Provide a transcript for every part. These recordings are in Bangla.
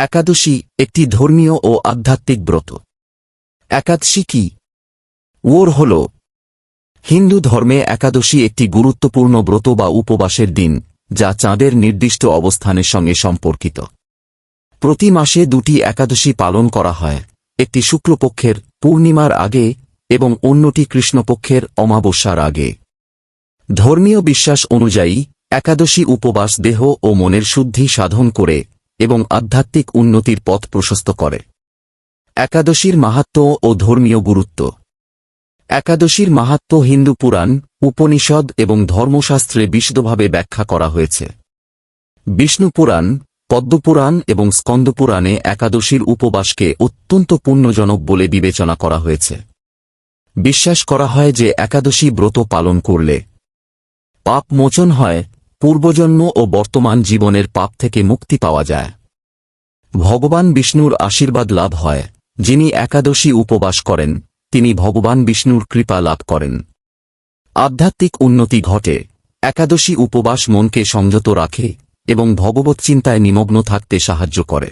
একাদশী একটি ধর্মীয় ও আধ্যাত্মিক ব্রত। একাদশী কি? ওর হল, হিন্দু ধর্মে একাদশী একটি গুরুত্বপূর্ণ ব্রত বা উপবাসের দিন, যা চাঁদের নির্দিষ্ট অবস্থানের সঙ্গে সম্পর্কিত। প্রতি মাসে দুটি একাদশী পালন করা হয়, একটি শুক্লপক্ষের পূর্ণিমার আগে এবং অন্যটি কৃষ্ণপক্ষের অমাবস্যার আগে। ধর্মীয় বিশ্বাস অনুযায়ী, একাদশী উপবাস দেহ ও মনের শুদ্ধি সাধন করে এবং আধ্যাত্মিক উন্নতির পথ প্রশস্ত করে। একাদশীর মাহাত্ম্য ও ধর্মীয় গুরুত্ব। একাদশীর মাহাত্ম্য হিন্দু পুরাণ, উপনিষদ এবং ধর্মশাস্ত্রে বিশদভাবে ব্যাখ্যা করা হয়েছে। বিষ্ণু পুরাণ পদ্মপুরাণ এবং স্কন্দপুরাণে একাদশীর উপবাসকে অত্যন্ত পুণ্যজনক বলে বিবেচনা করা হয়েছে। বিশ্বাস করা হয় যে একাদশী ব্রত পালন করলে পাপ মোচন হয়, পূর্বজন্ম ও বর্তমান জীবনের পাপ থেকে মুক্তি পাওয়া যায়। ভগবান বিষ্ণুর আশীর্বাদ লাভ হয়, যিনি একাদশী উপবাস করেন, তিনি ভগবান বিষ্ণুর কৃপা লাভ করেন। আধ্যাত্মিক উন্নতি ঘটে, একাদশী উপবাস মনকে সংযত রাখে, এবং ভগবত চিন্তায় নিমগ্ন থাকতে সাহায্য করে।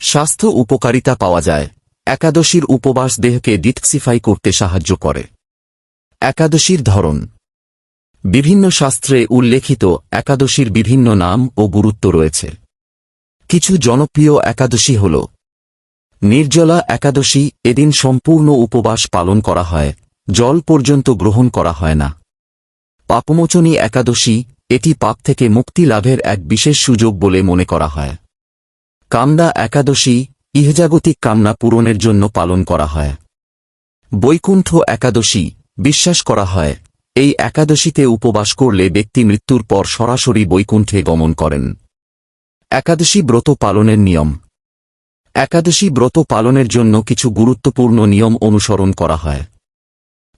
স্বাস্থ্য উপকারিতা পাওয়া যায়, একাদশীর উপবাস দেহকে ডিটক্সিফাই করতে সাহায্য করে। একাদশীর ধরন। বিভিন্ন শাস্ত্রে উল্লেখিত একাদশীর বিভিন্ন নাম ও গুরুত্ব রয়েছে। কিছু জনপ্রিয় একাদশী হল। নির্জলা একাদশী এদিন সম্পূর্ণ উপবাস পালন করা হয়, জল পর্যন্ত গ্রহণ করা হয় না। পাপমোচনী একাদশী, এটি পাপ থেকে মুক্তি লাভের এক বিশেষ সুযোগ বলে মনে করা হয়। কামনা একাদশী, ইহজাগতিক কামনা পূরণের জন্য পালন করা হয়। বৈকুণ্ঠ একাদশী, বিশ্বাস করা হয়, এই একাদশীতে উপবাস করলে ব্যক্তি মৃত্যুর পর সরাসরি বৈকুণ্ঠে গমন করেন। একাদশী ব্রত পালনের নিয়ম। একাদশী ব্রত পালনের জন্য কিছু গুরুত্বপূর্ণ নিয়ম অনুসরণ করা হয়।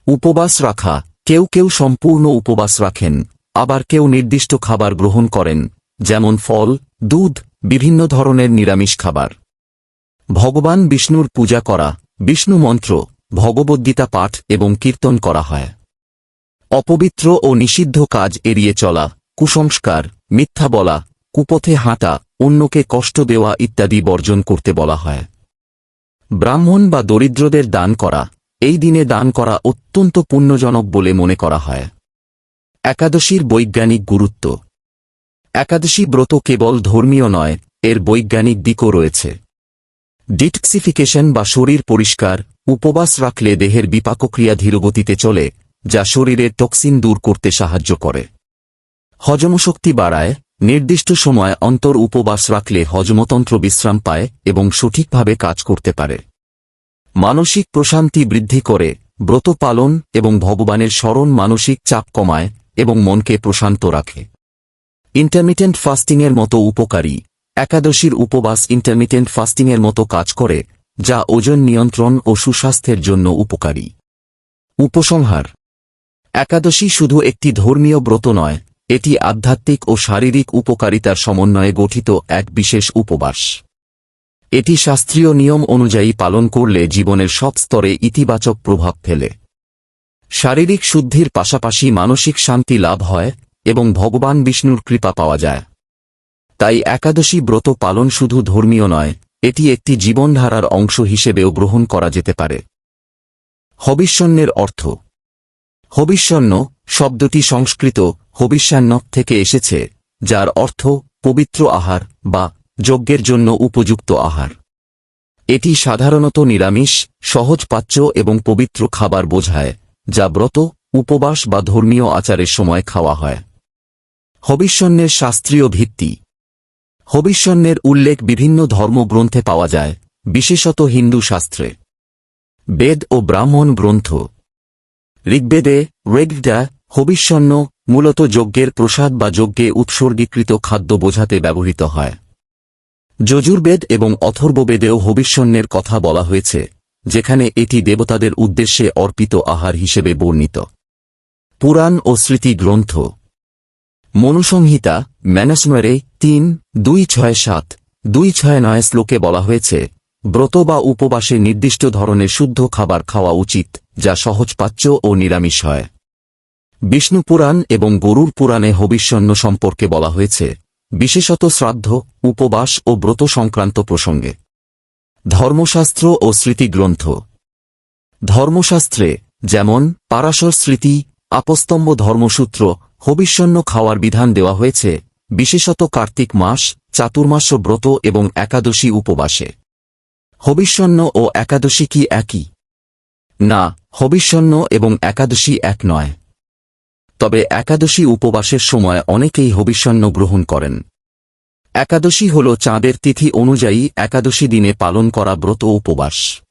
উপবাস রাখা। কেউ কেউ সম্পূর্ণ উপবাস রাখেন। আবার কেউ নির্দিষ্ট খাবার গ্রহণ করেন। যেমন ফল, দুধ, বিভিন্ন ধরনের নিরামিষ খাবার। ভগবান বিষ্ণুর পূজা করা। বিষ্ণু মন্ত্র, ভগবদ্গীতা পাঠ এবং কীর্তন করা হয়। অপবিত্র ও নিষিদ্ধ কাজ এড়িয়ে চলা। কুসংস্কার, মিথ্যা বলা কুপথে হাঁটা, অন্যকে কষ্ট দেওয়া ইত্যাদি বর্জন করতে বলা হয়। ব্রাহ্মণ বা দরিদ্রদের দান করা, এই দিনে দান করা অত্যন্ত পুণ্যজনক বলে মনে করা হয়। একাদশীর বৈজ্ঞানিক গুরুত্ব। একাদশী ব্রত কেবল ধর্মীয় নয়, এর বৈজ্ঞানিক দিকও রয়েছে। ডিটক্সিফিকেশন বা শরীর পরিষ্কার, উপবাস রাখলে দেহের বিপাকক্রিয়া ধীরগতিতে চলে, যা শরীরের টক্সিন দূর করতে সাহায্য করে। হজমশক্তি বাড়ায় নির্দিষ্ট সময় অন্তর উপবাস রাখলে হজমতন্ত্র বিশ্রাম পায় এবং সঠিকভাবে কাজ করতে পারে। মানসিক প্রশান্তি বৃদ্ধি করে, ব্রত পালন এবং ভগবানের স্মরণ মানসিক চাপ কমায় এবং মনকে প্রশান্ত রাখে। ইন্টারমিটেন্ট ফাস্টিংয়ের মতো উপকারী, একাদশীর উপবাস ইন্টারমিটেন্ট ফাস্টিংয়ের মতো কাজ করে, যা ওজন নিয়ন্ত্রণ ও সুস্বাস্থ্যের জন্য উপকারী। উপসংহার। একাদশী শুধু একটি ধর্মীয় ব্রত নয় এটি আধ্যাত্মিক ও শারীরিক উপকারিতার সমন্বয়ে গঠিত এক বিশেষ উপবাস। এটি শাস্ত্রীয় নিয়ম অনুযায়ী পালন করলে জীবনের সব স্তরে ইতিবাচক প্রভাব ফেলে। শারীরিক শুদ্ধির পাশাপাশি মানসিক শান্তি লাভ হয় এবং ভগবান বিষ্ণুর কৃপা পাওয়া যায়। তাই একাদশী ব্রত পালন শুধু ধর্মীয় নয়, এটি একটি জীবনধারার অংশ হিসেবেও গ্রহণ করা যেতে পারে। হবিষ্যণ্যের অর্থ। হবিষ্যণ্য শব্দটি সংস্কৃত হবিষ্যান্ন থেকে এসেছে, যার অর্থ পবিত্র আহার বা যজ্ঞের জন্য উপযুক্ত আহার। এটি সাধারণত নিরামিষ, সহজ পাচ্য এবং পবিত্র খাবার বোঝায়, যা ব্রত, উপবাস বা ধর্মীয় আচারের সময় খাওয়া হয়। হবিষ্যণ্যের শাস্ত্রীয় ভিত্তি। হবিষ্যণ্যের উল্লেখ বিভিন্ন ধর্মগ্রন্থে পাওয়া যায়, বিশেষত হিন্দু শাস্ত্রে। বেদ ও ব্রাহ্মণ গ্রন্থ। ঋগ্বেদে রেগডা হবিষ্যন্ন মূলত যজ্ঞের প্রসাদ বা যজ্ঞে উৎসর্গীকৃত খাদ্য বোঝাতে ব্যবহৃত হয়। যজুর্বেদ এবং অথর্ববেদেও হবিষ্যণ্যের কথা বলা হয়েছে, যেখানে এটি দেবতাদের উদ্দেশ্যে অর্পিত আহার হিসেবে বর্ণিত। পুরাণ ও স্মৃতি গ্রন্থ মনুসংহিতা, ম্যানাসমরে তিন, দুই ছয় সাত, দুই ছয় নয় শ্লোকে বলা হয়েছে, ব্রত বা উপবাসে নির্দিষ্ট ধরনের শুদ্ধ খাবার খাওয়া উচিত, যা সহজপাচ্য ও নিরামিষ হয়। বিষ্ণু পুরাণ এবং গরুর পুরাণে হবিষ্যন্ন সম্পর্কে বলা হয়েছে, বিশেষত শ্রাদ্ধ, উপবাস ও ব্রত সংক্রান্ত প্রসঙ্গে। ধর্মশাস্ত্র ও স্মৃতিগ্রন্থ। ধর্মশাস্ত্রে, যেমন, পারাশর স্মৃতি, আপস্তম্ভ ধর্মসূত্র, হবিষ্যন্ন খাওয়ার বিধান দেওয়া হয়েছে, বিশেষত কার্তিক মাস চাতুর্মাস্য ব্রত এবং একাদশী উপবাসে। হবিষ্যন্ন ও একাদশী কি একই? না, হবিষ্যন্ন এবং একাদশী এক নয়। তবে একাদশী উপবাসের সময় অনেকেই হবিষ্যন্ন গ্রহণ করেন। একাদশী হল চাঁদের তিথি অনুযায়ী একাদশী দিনে পালন করা ব্রত উপবাস।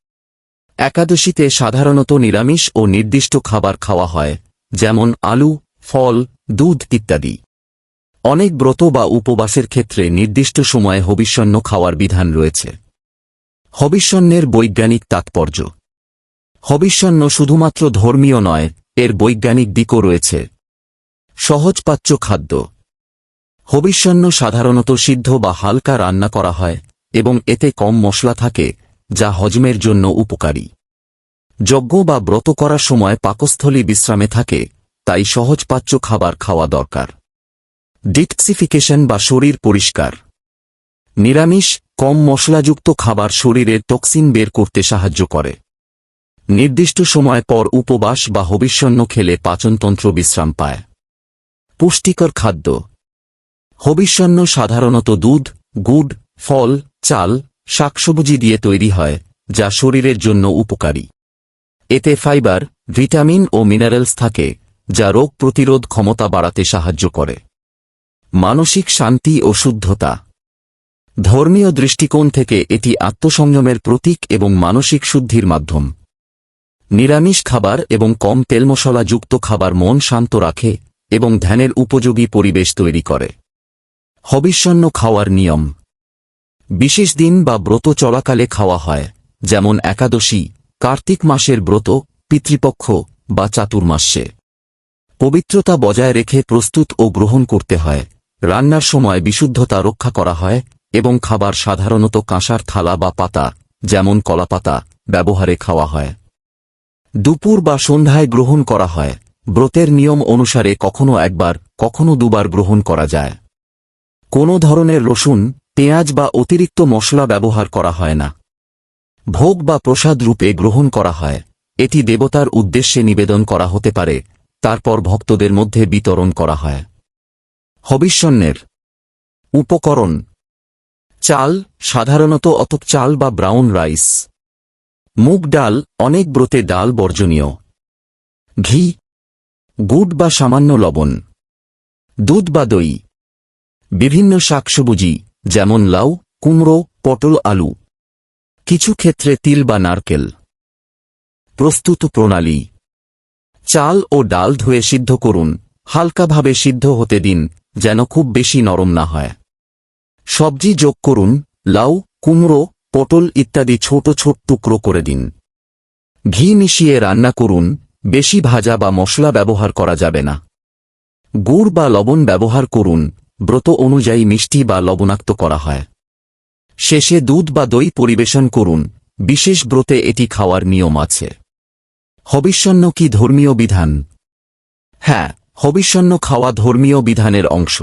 একাদশীতে সাধারণত নিরামিষ ও নির্দিষ্ট খাবার খাওয়া হয়, যেমন আলু, ফল, দুধ ইত্যাদি। অনেক ব্রত বা উপবাসের ক্ষেত্রে নির্দিষ্ট সময়ে হবিষ্যন্ন খাওয়ার বিধান রয়েছে। হবিষ্যন্নের বৈজ্ঞানিক তাৎপর্য। হবিষ্যন্ন শুধুমাত্র ধর্মীয় নয়, এর বৈজ্ঞানিক দিকও রয়েছে। সহজপাচ্য খাদ্য। হবিষ্যন্ন সাধারণত সিদ্ধ বা হালকা রান্না করা হয়, এবং এতে কম মশলা থাকে, যা হজমের জন্য উপকারী। যজ্ঞ বা ব্রত করার সময় পাকস্থলী বিশ্রামে থাকে, তাই সহজপাচ্য খাবার খাওয়া দরকার। ডিটক্সিফিকেশন বা শরীর পরিষ্কার। নিরামিষ, কম মশলাযুক্ত খাবার শরীরের টক্সিন বের করতে সাহায্য করে। নির্দিষ্ট সময় পর উপবাস বা হবিষ্যন্ন খেলে পাচনতন্ত্র বিশ্রাম পায়। পুষ্টিকর খাদ্য। হবিষ্যন্ন সাধারণত দুধ, গুড়, ফল, চাল, শাকসবজি দিয়ে তৈরি হয়, যা শরীরের জন্য উপকারী। এতে ফাইবার, ভিটামিন ও মিনারেলস থাকে, যা রোগ প্রতিরোধ ক্ষমতা বাড়াতে সাহায্য করে। মানসিক শান্তি ও শুদ্ধতা। ধর্মীয় দৃষ্টিকোণ থেকে এটি আত্মসংযমের প্রতীক এবং মানসিক শুদ্ধির মাধ্যম। নিরামিষ খাবার এবং কম তেল মশলাযুক্ত খাবার মন শান্ত রাখে এবং ধ্যানের উপযোগী পরিবেশ তৈরি করে। হবিষ্যন্ন খাওয়ার নিয়ম। বিশেষ দিন বা ব্রত চলাকালে খাওয়া হয়, যেমন একাদশী, কার্তিক মাসের ব্রত, পিতৃপক্ষ বা চাতুর্মাস্যে পবিত্রতা বজায় রেখে প্রস্তুত ও গ্রহণ করতে হয়, রান্নার সময় বিশুদ্ধতা রক্ষা করা হয়, এবং খাবার সাধারণত কাঁসার থালা বা পাতা, যেমন কলাপাতা, ব্যবহারে খাওয়া হয়। দুপুর বা সন্ধ্যায় গ্রহণ করা হয় ব্রতের নিয়ম অনুসারে কখনো একবার, কখনো দুবার গ্রহণ করা যায়। কোনো ধরনের রসুন, পেঁয়াজ বা অতিরিক্ত মশলা ব্যবহার করা হয় না। ভোগ বা প্রসাদ রূপে গ্রহণ করা হয়। এটি দেবতার উদ্দেশ্যে নিবেদন করা হতে পারে, তারপর ভক্তদের মধ্যে বিতরণ করা হয়। হবিষ্যন্নের উপকরণ চাল, সাধারণত অতপ চাল বা ব্রাউন রাইস। মুগ ডাল, অনেক ব্রতে ডাল বর্জনীয়। ঘি গুড় বা সামান্য লবণ, দুধ বা দই, বিভিন্ন শাকসবুজি, যেমন লাউ, কুমড়ো, পটল, আলু, কিছু ক্ষেত্রে তিল বা নারকেল, প্রস্তুত প্রণালী, চাল ও ডাল ধুয়ে সিদ্ধ করুন, হালকাভাবে সিদ্ধ হতে দিন, যেন খুব বেশি নরম না হয়। সবজি যোগ করুন, লাউ, কুমড়ো, পটল ইত্যাদি ছোট ছোট টুকরো করে দিন। ঘি মিশিয়ে রান্না করুন বেশি ভাজা বা মশলা ব্যবহার করা যাবে না। গুড় বা লবণ ব্যবহার করুন, ব্রত অনুযায়ী মিষ্টি বা লবণাক্ত করা হয়। শেষে দুধ বা দই পরিবেশন করুন, বিশেষ ব্রতে এটি খাওয়ার নিয়ম আছে। হবিষ্যন্ন কি ধর্মীয় বিধান? হ্যাঁ হবিষ্যন্ন খাওয়া ধর্মীয় বিধানের অংশ।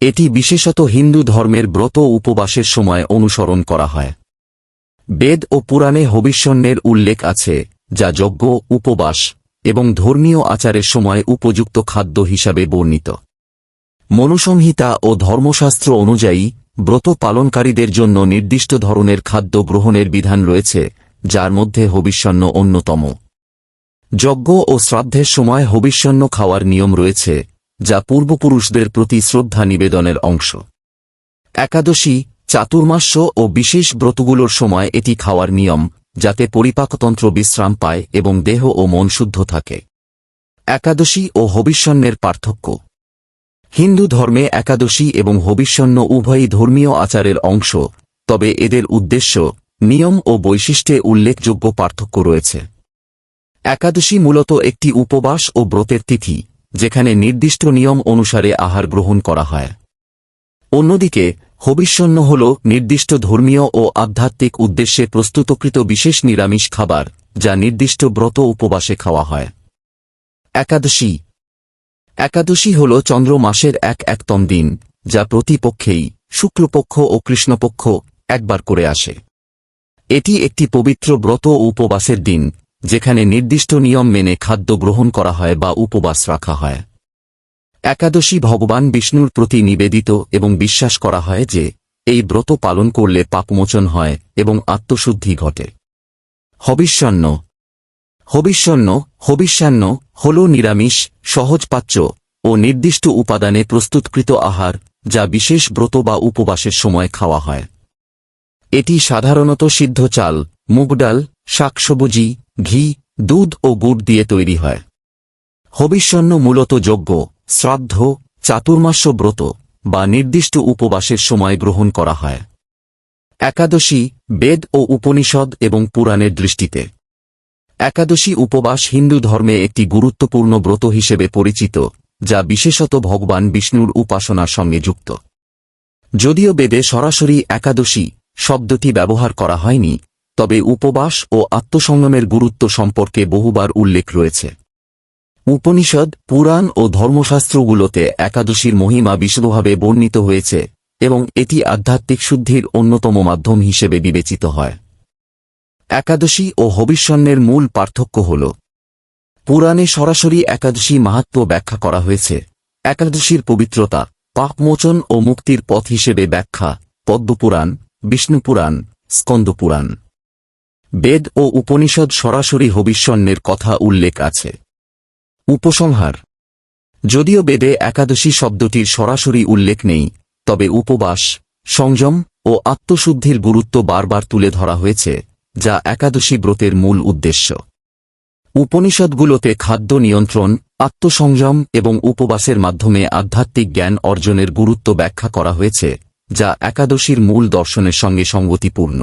এটি বিশেষত হিন্দু ধর্মের ব্রত উপবাসের সময় অনুসরণ করা হয়। বেদ ও পুরাণে হবিষ্যন্নের উল্লেখ আছে যা যজ্ঞ, উপবাস এবং ধর্মীয় আচারের সময় উপযুক্ত খাদ্য হিসাবে বর্ণিত। মনুসংহিতা ও ধর্মশাস্ত্র অনুযায়ী ব্রত পালনকারীদের জন্য নির্দিষ্ট ধরনের খাদ্য গ্রহণের বিধান রয়েছে, যার মধ্যে হবিষ্যন্ন অন্যতম। যজ্ঞ ও শ্রাদ্ধের সময় হবিষ্যন্ন খাওয়ার নিয়ম রয়েছে, যা পূর্বপুরুষদের প্রতি শ্রদ্ধা নিবেদনের অংশ। একাদশী, চাতুর্মাস্য ও বিশেষ ব্রতগুলোর সময় এটি খাওয়ার নিয়ম যাতে পরিপাকতন্ত্র বিশ্রাম পায় এবং দেহ ও মন শুদ্ধ থাকে। একাদশী ও হবিষ্যন্নের পার্থক্য। হিন্দু ধর্মে একাদশী এবং হবিষ্যন্ন উভয়ই ধর্মীয় আচারের অংশ, তবে এদের উদ্দেশ্য, নিয়ম ও বৈশিষ্ট্যে উল্লেখযোগ্য পার্থক্য রয়েছে। একাদশী মূলত একটি উপবাস ও ব্রতের তিথি, যেখানে নির্দিষ্ট নিয়ম অনুসারে আহার গ্রহণ করা হয়। অন্যদিকে হবিষ্যন্ন হল নির্দিষ্ট ধর্মীয় ও আধ্যাত্মিক উদ্দেশ্যে প্রস্তুতকৃত বিশেষ নিরামিষ খাবার, যা নির্দিষ্ট ব্রত উপবাসে খাওয়া হয়। একাদশী। একাদশী হল চন্দ্র মাসের এক একতম দিন, যা প্রতিপক্ষেই শুক্লপক্ষ ও কৃষ্ণপক্ষ একবার করে আসে। এটি একটি পবিত্র ব্রত উপবাসের দিন, যেখানে নির্দিষ্ট নিয়ম মেনে খাদ্য গ্রহণ করা হয় বা উপবাস রাখা হয়। একাদশী ভগবান বিষ্ণুর প্রতি নিবেদিত এবং বিশ্বাস করা হয় যে, এই ব্রত পালন করলে পাপমোচন হয় এবং আত্মশুদ্ধি ঘটে। হবিষ্যান্ন। হবিষ্যান্ন হবিষ্যান্ন, হল নিরামিষ সহজপাচ্য ও নির্দিষ্ট উপাদানে প্রস্তুতকৃত আহার, যা বিশেষ ব্রত বা উপবাসের সময় খাওয়া হয়। এটি সাধারণত সিদ্ধ চাল, মুগ ডাল, শাকসবুজি, ঘি, দুধ ও গুড় দিয়ে তৈরি হয়। হবিষ্যান্ন মূলত যজ্ঞ। শ্রাদ্ধ, চাতুর্মাস্য ব্রত বা নির্দিষ্ট উপবাসের সময় গ্রহণ করা হয়। একাদশী, বেদ ও উপনিষদ এবং পুরাণের দৃষ্টিতে। একাদশী উপবাস হিন্দু ধর্মে একটি গুরুত্বপূর্ণ ব্রত হিসেবে পরিচিত, যা বিশেষত ভগবান বিষ্ণুর উপাসনার সঙ্গে যুক্ত। যদিও বেদে সরাসরি একাদশী শব্দটি ব্যবহার করা হয়নি, তবে উপবাস ও আত্মসংযমের গুরুত্ব সম্পর্কে বহুবার উল্লেখ রয়েছে। উপনিষদ, পুরাণ ও ধর্মশাস্ত্রগুলোতে একাদশীর মহিমা বিশদভাবে বর্ণিত হয়েছে এবং এটি আধ্যাত্মিক শুদ্ধির অন্যতম মাধ্যম হিসেবে বিবেচিত হয়। একাদশী ও হবিষ্যন্নের মূল পার্থক্য হল, পুরাণে সরাসরি একাদশী মাহাত্ম ব্যাখ্যা করা হয়েছে। একাদশীর পবিত্রতা, পাপমোচন ও মুক্তির পথ হিসেবে ব্যাখ্যা, পদ্মপুরাণ, বিষ্ণুপুরাণ, স্কন্দপুরাণ। বেদ ও উপনিষদ সরাসরি হবিষ্যন্নের কথা উল্লেখ আছে। উপসংহার। যদিও বেদে একাদশী শব্দটির সরাসরি উল্লেখ নেই, তবে উপবাস, সংযম ও আত্মশুদ্ধির গুরুত্ব বারবার তুলে ধরা হয়েছে, যা একাদশী ব্রতের মূল উদ্দেশ্য। উপনিষদগুলোতে খাদ্য নিয়ন্ত্রণ, আত্মসংযম এবং উপবাসের মাধ্যমে আধ্যাত্মিক জ্ঞান অর্জনের গুরুত্ব ব্যাখ্যা করা হয়েছে, যা একাদশীর মূল দর্শনের সঙ্গে সঙ্গতিপূর্ণ।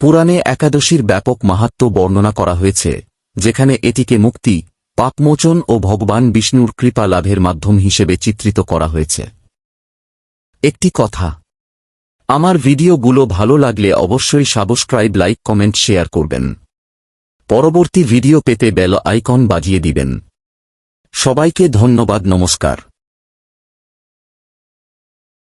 পুরাণে একাদশীর ব্যাপক মাহাত্ম বর্ণনা করা হয়েছে, যেখানে এটিকে মুক্তি পাপমোচন ও ভগবান বিষ্ণুর কৃপা লাভের মাধ্যম হিসেবে চিত্রিত করা হয়েছে। একটি কথা। আমার ভিডিওগুলো ভালো লাগলে অবশ্যই সাবস্ক্রাইব, লাইক, কমেন্ট, শেয়ার করবেন। পরবর্তী ভিডিও পেতে বেল আইকন বাজিয়ে দিবেন। সবাইকে ধন্যবাদ, নমস্কার।